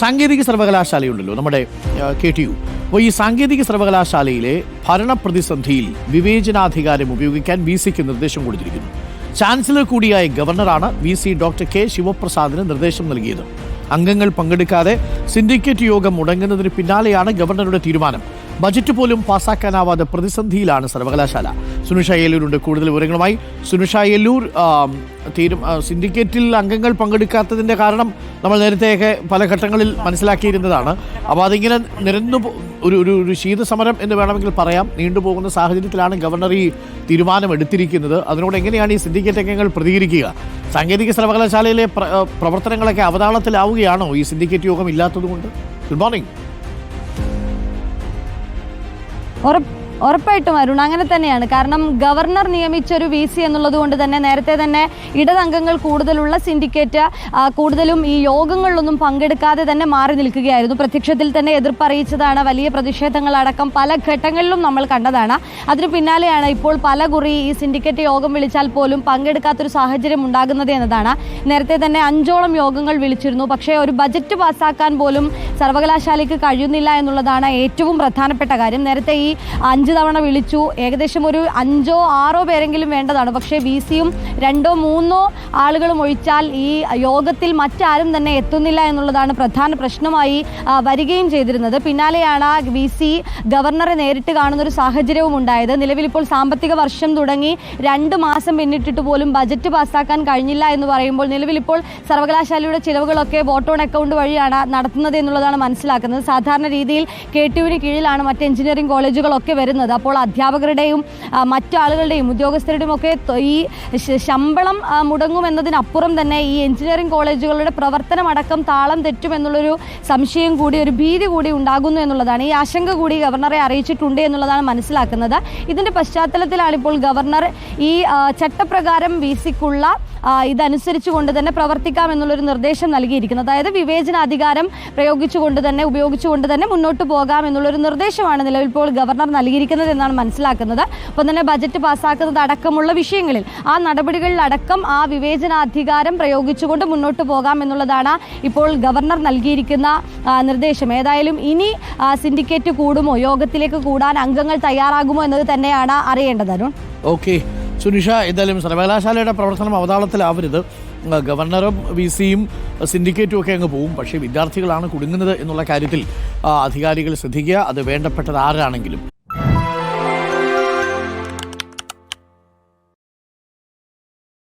സാങ്കേതിക സർവകലാശാലയുണ്ടല്ലോ നമ്മുടെ K T U. അപ്പോൾ ഈ സാങ്കേതിക സർവകലാശാലയിലെ ഭരണപ്രതിസന്ധിയിൽ വിവേചനാധികാരം ഉപയോഗിക്കാൻ വി സിക്ക് നിർദ്ദേശം കൊടുത്തിരിക്കുന്നു. ചാൻസലർ കൂടിയായ ഗവർണറാണ് വി സി ഡോക്ടർ കെ ശിവപ്രസാദിന് നിർദ്ദേശം നൽകിയത്. അംഗങ്ങൾ പങ്കെടുക്കാതെ സിൻഡിക്കേറ്റ് യോഗം മുടങ്ങുന്നതിന് പിന്നാലെയാണ് ഗവർണറുടെ തീരുമാനം. ബജറ്റ് പോലും പാസാക്കാനാവാതെ പ്രതിസന്ധിയിലാണ് സർവകലാശാല. സുനിഷ യെല്ലൂരുണ്ട് കൂടുതൽ വിവരങ്ങളുമായി സുനിഷ ആം, തീരു സിൻഡിക്കേറ്റിൽ അംഗങ്ങൾ പങ്കെടുക്കാത്തതിന്റെ കാരണം നമ്മൾ നേരത്തെയൊക്കെ പല ഘട്ടങ്ങളിൽ മനസ്സിലാക്കിയിരുന്നതാണ്. അപ്പോൾ അതിങ്ങനെ നിരന്നു ഒരു ഒരു ഒരു ശീതസമരം എന്ന് വേണമെങ്കിൽ പറയാം. നീണ്ടുപോകുന്ന സാഹചര്യത്തിലാണ് ഗവർണർ ഈ തീരുമാനം എടുത്തിരിക്കുന്നത്. അതിനോട് എങ്ങനെയാണ് ഈ സിൻഡിക്കേറ്റ് അംഗങ്ങൾ പ്രതികരിക്കുക? സാങ്കേതിക സർവകലാശാലയിലെ പ്രവർത്തനങ്ങളൊക്കെ അവതാളത്തിലാവുകയാണോ ഈ സിൻഡിക്കേറ്റ് യോഗം ഇല്ലാത്തതുകൊണ്ട്? Good morning. ഉറപ്പ് ഉറപ്പായിട്ടും അരുൺ അങ്ങനെ തന്നെയാണ്. കാരണം ഗവർണർ നിയമിച്ച ഒരു വി സി എന്നുള്ളത് കൊണ്ട് തന്നെ നേരത്തെ തന്നെ ഇടതംഗങ്ങൾ കൂടുതലുള്ള സിൻഡിക്കേറ്റ് കൂടുതലും ഈ യോഗങ്ങളിലൊന്നും പങ്കെടുക്കാതെ തന്നെ മാറി നിൽക്കുകയായിരുന്നു. പ്രത്യക്ഷത്തിൽ തന്നെ എതിർപ്പറിയിച്ചതാണ്. വലിയ പ്രതിഷേധങ്ങളടക്കം പല ഘട്ടങ്ങളിലും നമ്മൾ കണ്ടതാണ്. അതിന് പിന്നാലെയാണ് ഇപ്പോൾ പല കുറി ഈ സിൻഡിക്കേറ്റ് യോഗം വിളിച്ചാൽ പോലും പങ്കെടുക്കാത്തൊരു സാഹചര്യം ഉണ്ടാകുന്നത് എന്നതാണ്. നേരത്തെ തന്നെ അഞ്ചോളം യോഗങ്ങൾ വിളിച്ചിരുന്നു. പക്ഷേ ഒരു ബജറ്റ് പാസ്സാക്കാൻ പോലും സർവകലാശാലയ്ക്ക് കഴിയുന്നില്ല എന്നുള്ളതാണ് ഏറ്റവും പ്രധാനപ്പെട്ട കാര്യം. നേരത്തെ ഈ അഞ്ച് തവണ വിളിച്ചു. ഏകദേശം ഒരു അഞ്ചോ ആറോ പേരെങ്കിലും വേണ്ടതാണ്. പക്ഷേ വി സിയും രണ്ടോ മൂന്നോ ആളുകളും ഒഴിച്ചാൽ ഈ യോഗത്തിൽ മറ്റാരും തന്നെ എത്തുന്നില്ല എന്നുള്ളതാണ് പ്രധാന പ്രശ്നമായി വരികയും ചെയ്തിരുന്നത്. പിന്നാലെയാണ് വി സി ഗവർണറെ നേരിട്ട് കാണുന്ന ഒരു സാഹചര്യവും ഉണ്ടായത്. നിലവിലിപ്പോൾ സാമ്പത്തിക വർഷം തുടങ്ങി രണ്ട് മാസം പിന്നിട്ടിട്ട് പോലും ബജറ്റ് പാസ്സാക്കാൻ കഴിഞ്ഞില്ല എന്ന് പറയുമ്പോൾ നിലവിലിപ്പോൾ സർവകലാശാലയുടെ ചിലവുകളൊക്കെ വോട്ട് ഓൺ അക്കൗണ്ട് വഴിയാണ് നടത്തുന്നത് എന്നുള്ളതാണ് മനസ്സിലാക്കുന്നത്. സാധാരണ രീതിയിൽ കെ ടിയുവിന് കീഴിലാണ് മറ്റ് എഞ്ചിനീയറിംഗ് കോളേജുകളൊക്കെ വരുന്നത്. അപ്പോൾ അധ്യാപകരുടെയും മറ്റു ആളുകളുടെയും ഉദ്യോഗസ്ഥരുടെയും ഒക്കെ ഈ ശമ്പളം മുടങ്ങുമെന്നതിനപ്പുറം തന്നെ ഈ എഞ്ചിനീയറിംഗ് കോളേജുകളുടെ പ്രവർത്തനമടക്കം താളം തെറ്റുമെന്നുള്ളൊരു സംശയം കൂടി ഒരു ഭീതി കൂടി ഉണ്ടാകുന്നു എന്നുള്ളതാണ്. ഈ ആശങ്ക കൂടി ഗവർണറെ അറിയിച്ചിട്ടുണ്ട് എന്നുള്ളതാണ് മനസ്സിലാക്കുന്നത്. ഇതിന്റെ പശ്ചാത്തലത്തിലാണ് ഇപ്പോൾ ഗവർണർ ഈ ചട്ടപ്രകാരം വി സിക്കുള്ള ഇതനുസരിച്ചുകൊണ്ട് തന്നെ പ്രവർത്തിക്കാം എന്നുള്ളൊരു നിർദ്ദേശം നൽകിയിരിക്കുന്നത്. അതായത് വിവേചനാധികാരം പ്രയോഗിച്ചുകൊണ്ട് തന്നെ ഉപയോഗിച്ചുകൊണ്ട് തന്നെ മുന്നോട്ട് പോകാം എന്നുള്ളൊരു നിർദ്ദേശമാണ് നിലവിൽ ഇപ്പോൾ ഗവർണർ നൽകിയിരിക്കുന്നത്. എന്നാണ് മനസ്സിലാക്കുന്നത്. ഒപ്പം തന്നെ ബജറ്റ് പാസ്സാക്കുന്നത് അടക്കമുള്ള വിഷയങ്ങളിൽ ആ നടപടികളിലടക്കം ആ വിവേചനാധികാരം പ്രയോഗിച്ചുകൊണ്ട് മുന്നോട്ട് പോകാം എന്നുള്ളതാണ് ഇപ്പോൾ ഗവർണർ നൽകിയിരിക്കുന്ന നിർദ്ദേശം. ഏതായാലും ഇനി സിൻഡിക്കേറ്റ് കൂടുമോ? യോഗത്തിലേക്ക് കൂടാൻ അംഗങ്ങൾ തയ്യാറാകുമോ എന്നത് തന്നെയാണ് അറിയേണ്ടത് അരുൺ. ഓക്കെ. സുനിഷ എന്തായാലും സർവകലാശാലയുടെ പ്രവർത്തനം അവതാളത്തിലാവരുത്. ഗവർണറും വി സിയും സിൻഡിക്കേറ്റും ഒക്കെ അങ്ങ് പോകും പക്ഷേ വിദ്യാർത്ഥികളാണ് കുടുങ്ങുന്നത് എന്നുള്ള കാര്യത്തിൽ അധികാരികൾ ശ്രദ്ധിക്കുക. അത് വേണ്ടപ്പെട്ടത് ആരാണെങ്കിലും.